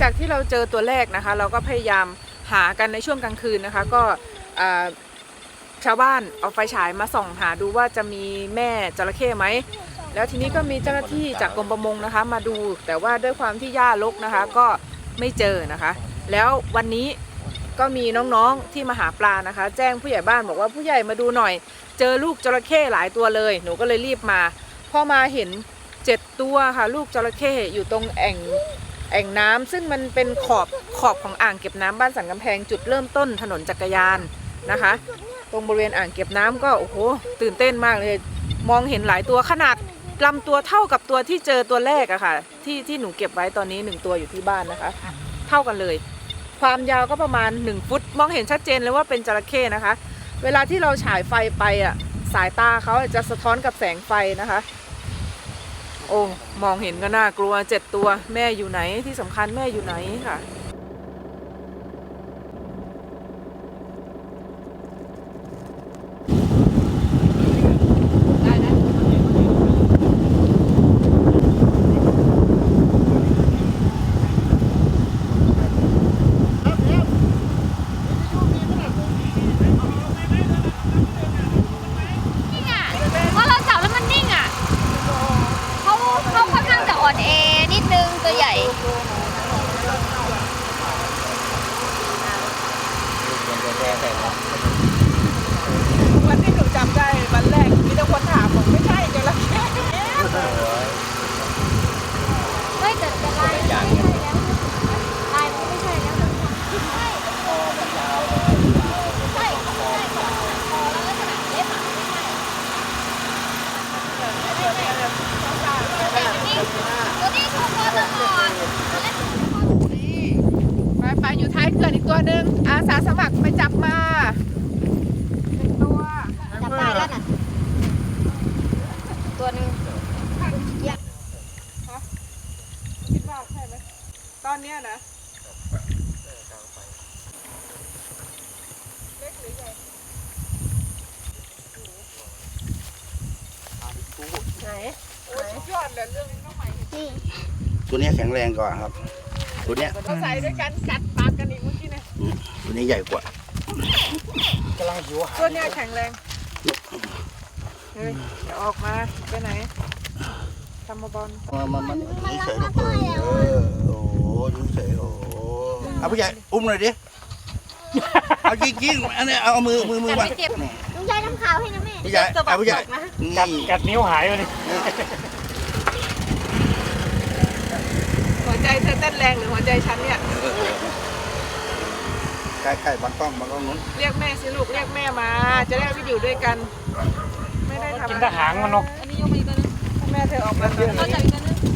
จากที่เราเจอตัวแรกนะคะ เราก็พยายามหากันในช่วงกลางคืนนะคะ ก็ชาวบ้านเอาไฟฉายมาส่องหาดูว่าจะมีแม่จระเข้ไหมแล้วทีนี้ก็มีเจ้าหน้าที่จากกรมประมงนะคะ มาดูแต่ว่าด้วยความที่หญ้ารกนะคะ ก็ไม่เจอนะคะ แล้ววันนี้ก็มีน้องๆที่มาหาปลานะคะ แจ้งผู้ใหญ่บ้านบอกว่าผู้ใหญ่มาดูหน่อย เจอลูกจระเข้หลายตัวเลย หนูก็เลยรีบมาพอมาเห็นเจ็ดตัวค่ะ ลูกจระเข้อยู่ตรงแอ่ง แอ่งน้ำซึ่งมันเป็นขอบขอบของอ่างเก็บน้ำบ้านสันกำแพงจุดเริ่มต้นถนนจักรยานนะคะ ตรงบริเวณอ่างเก็บน้ำก็โอ้โหตื่นเต้นมากเลย มองเห็นหลายตัวขนาดลำตัวเท่ากับตัวที่เจอตัวแรกอะค่ะ ที่ที่หนูเก็บไว้ตอนนี้หนึ่งตัวอยู่ที่บ้านนะคะ เท่ากันเลย ความยาวก็ประมาณ 1 ฟุต มองเห็นชัดเจนเลยว่าเป็นจระเข้นะคะ เวลาที่เราฉายไฟไปอะสายตาเขาจะสะท้อนกับแสงไฟนะคะ โอ้มองเห็นก็น่ากลัวเจ็ดตัวแม่อยู่ไหนที่สำคัญแม่อยู่ไหนค่ะ นิ่งอะพอเราจับแล้วมันนิ่งอะเขาเขาค่อนข้างจะอ่อนแอนิดนึงตัวใหญ่ วันที่หนูจำได้วันแรกมีแต่คนถามบอกไม่ใช่จระเข้เฮ้ยแต่แต่ลายมันไม่ใช่แล้วลายมันไม่ใช่แล้วใช่โอ้มันยาวใช่ใช่คอแล้วลักษณะเล็บอะไม่ใช่ตัวนี้คอคอตลอดตัวเล็กคอไปไปอยู่ท้ายเขื่อนอีก ตัวหนึ่งอาสาสมัครไปจับมาหนึ่งตัว จับได้แล้วน่ะ ตัวหนึงคิดว่าใช่ไหมตอนเนี้ยนะเล็กหรือใหญ่ไหนโอ้ยสุดยอดเลยเรื่องน้องใหม่นี่ตัวเนี้ยแข็งแรงกว่าครับ ตัวเนี้ยเราใส่ด้วยกันกัดปากกันอีกเมื่อ กี้เนี่ยอืมตัวนี้ใหญ่กว่าตัวเนี้ยแข็งแรงเฮ้ยเดี๋ยวออกมาไปไหนทำมาบอลมันมันมันนี่เฉยลูกเออเออโอ้โหนี่เฉยโอ้โหเอาผู้ใหญ่อุ้มหน่อยดิเอาจริงๆอันนี้เอามือมือมือวางนี่ลุงชายทำข่าวให้นะแม่ผู้ใหญ่เอาผู้ใหญ่นี่กัดกัดนิ้วหายไปเลยหัวใจเธอเต้นแรงหรือหัวใจฉันเนี่ย ใกล้ใกล้ๆบังกล้องบังกล้องนู้นเรียกแม่สิลูกเรียกแม่มา จะได้ไปอยู่ด้วยกัน ไม่ได้ทำกินแตะหางมันเนาะอันนี้ยกมาอีกตัวนึงแม่เธอออกมาตอนนี้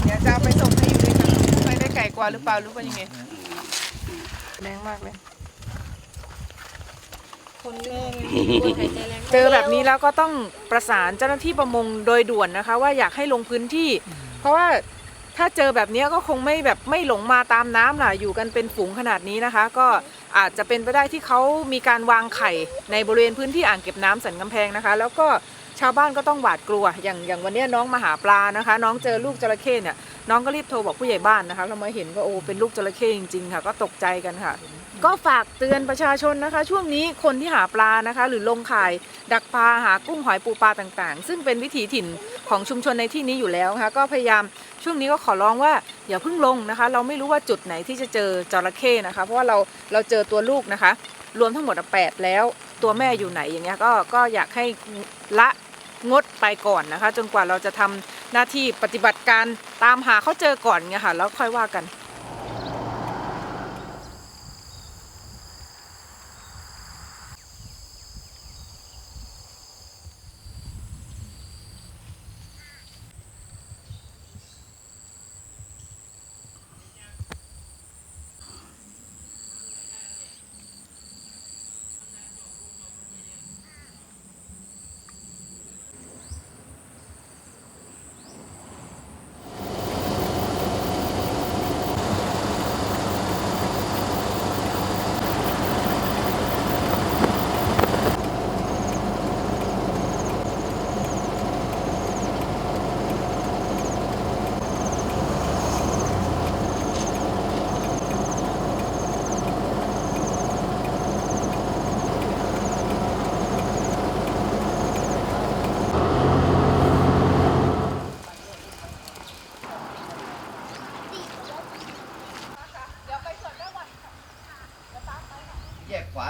เดี๋ยวจะเอาไปส่งให้อยู่ด้วยกันไปได้ไก่กว่าหรือเปล่าหรือว่ายังไงแรงมากเลยเจอแบบนี้แล้วก็ต้องประสานเจ้าหน้าที่ประมงโดยด่วนนะคะ ว่าอยากให้ลงพื้นที่ เพราะว่า ถ้าเจอแบบนี้ก็คงไม่แบบไม่หลงมาตามน้ำล่ะอยู่กันเป็นฝูงขนาดนี้นะคะ ก็อาจจะเป็นไปได้ที่เขามีการวางไข่ในบริเวณพื้นที่อ่างเก็บน้ำสันกำแพงนะคะ แล้วก็ชาวบ้านก็ต้องหวาดกลัว อย่างอย่างวันนี้น้องมาหาปลานะคะ น้องเจอลูกจระเข้เนี่ยน้องก็รีบโทรบอกผู้ใหญ่บ้านนะคะเรามาเห็นก็โอ้เป็นลูกจระเข้จริงๆค่ะ ก็ตกใจกันค่ะ ก็ฝากเตือนประชาชนนะคะ ช่วงนี้คนที่หาปลานะคะ หรือลงข่าย ดักปลาหากุ้งหอยปูปลาต่างๆ ซึ่งเป็นวิถีถิ่น ของชุมชนในที่นี้อยู่แล้วนะคะก็พยายามช่วงนี้ก็ขอร้องว่าอย่าเพิ่งลงนะคะ เราไม่รู้ว่าจุดไหนที่จะเจอจระเข้นะคะ เพราะว่าเราเราเจอตัวลูกนะคะ รวมทั้งหมด8แปดแล้วตัวแม่อยู่ไหนอย่างเงี้ยก็ก็อยากให้ละงดไปก่อนนะคะ จนกว่าเราจะทำหน้าที่ปฏิบัติการตามหาเขาเจอก่อนเงี้ยค่ะแล้วค่อยว่ากัน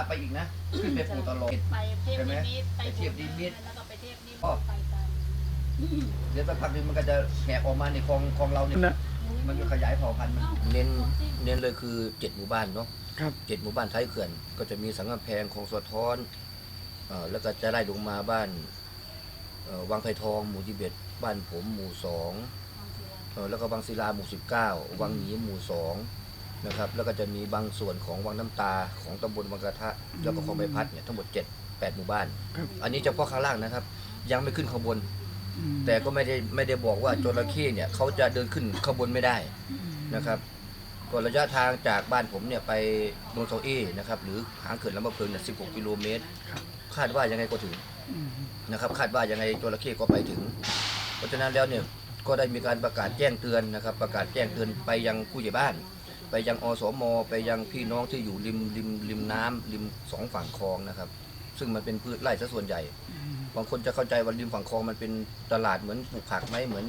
ไปอีกนะ ขึ้นไปภูตลอดไปเทพใช่ไหมนิมิตไปเทพนิมิตแล้วก็ไปเทพนิมิตอ๋อไปตามเดี๋ยวสักพักหนึงมันก็จะแหกออกมาในคลองคลองเราเนี่ยนะมันจะขยายเผ่าพันธุ์มันเน้นเน้นเลยคือเจ็ดหมู่บ้านเนาะครับเจ็ดหมู่บ้านท้ายเขื่อน ก็จะมีสังกำแพงของสะท้อนเอ่อแล้วก็จะไล่ลงมาบ้านเอ่อวังไผ่ทองหมู่ที่เบ็ดบ้านผมหมู่สองเอ่อแล้วก็วังศิลาหมู่สิบเก้าวังหนีหมู่สอง นะครับ แล้วก็จะมีบางส่วนของวังน้ำตาของตำบลวังกระทะแล้วก็ของใบพัดเนี่ยทั้งหมดเจ็ดแปดหมู่บ้าน ครับ อันนี้เฉพาะข้างล่างนะครับ ยังไม่ขึ้นข้างบนแต่ก็ไม่ได้ไม่ได้บอกว่าจระเข้เนี่ยเขาจะเดินขึ้นข้างบนไม่ได้นะครับก็ระยะทางจากบ้านผมเนี่ยไปโนนเซาเอนะครับหรือหางเขื่อนลำบะเพิงเนี่ย16กิโลเมตรคาดว่ายังไงก็ถึงนะครับคาดว่ายังไงจระเข้ก็ไปถึง เพราะฉะนั้นแล้วเนี่ยก็ได้มีการประกาศแจ้งเตือนนะครับ ประกาศแจ้งเตือนไปยังผู้ใหญ่บ้าน ไปยังอสมไปยังพี่น้องที่อยู่ริมริมริมน้ำริมสองฝั่งคลองนะครับ ซึ่งมันเป็นพืชไร่ซะส่วนใหญ่ บางคนจะเข้าใจว่าริมฝั่งคลองมันเป็นตลาดเหมือนปลูกผักไหมเหมือน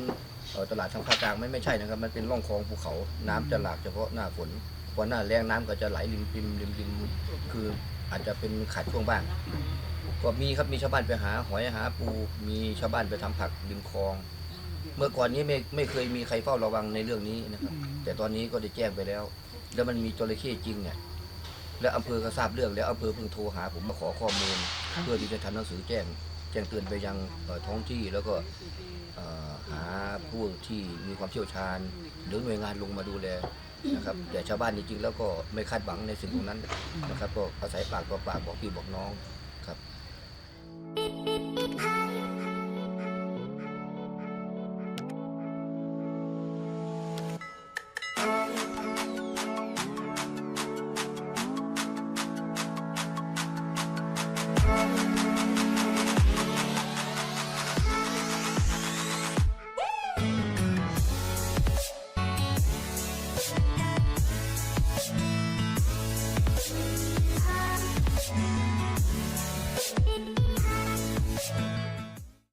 เอ่อตลาดทางภาคกลางไหม่ไม่ใช่นะครับ มันเป็นร่องคลองภูเขาน้ำจะหลากเฉพาะหน้าฝนพอหน้าแรงน้ำก็จะไหลริมริมริมริมคืออาจจะเป็นขาดช่วงบ้าง ก็มีครับมีชาวบ้านไปหาหอยหาปูมีชาวบ้านไปทำผักริมคลอง เมื่อก่อนนี้ไม่ไม่เคยมีใครเฝ้าระวังในเรื่องนี้นะครับ แต่ตอนนี้ก็ได้แจ้งไปแล้ว แล้วมันมีจระเข้จริงเนี่ยและอำเภอก็ทราบเรื่องแล้วอำเภอเพิ่งโทรหาผมมาขอข้อมูล เพื่อที่จะทำหนังสือแจ้ง แจ้งเตือนไปยังเอ่อท้องที่แล้วก็เอ่อหาผู้ที่มีความเชี่ยวชาญ หรือหน่วยงานลงมาดูแลนะครับแต่ชาวบ้านจริงๆแล้วก็ไม่คาดหวังในสิ่งตรงนั้นนะครับ ก็อาศัยปากต่อปากบอกพี่บอกน้อง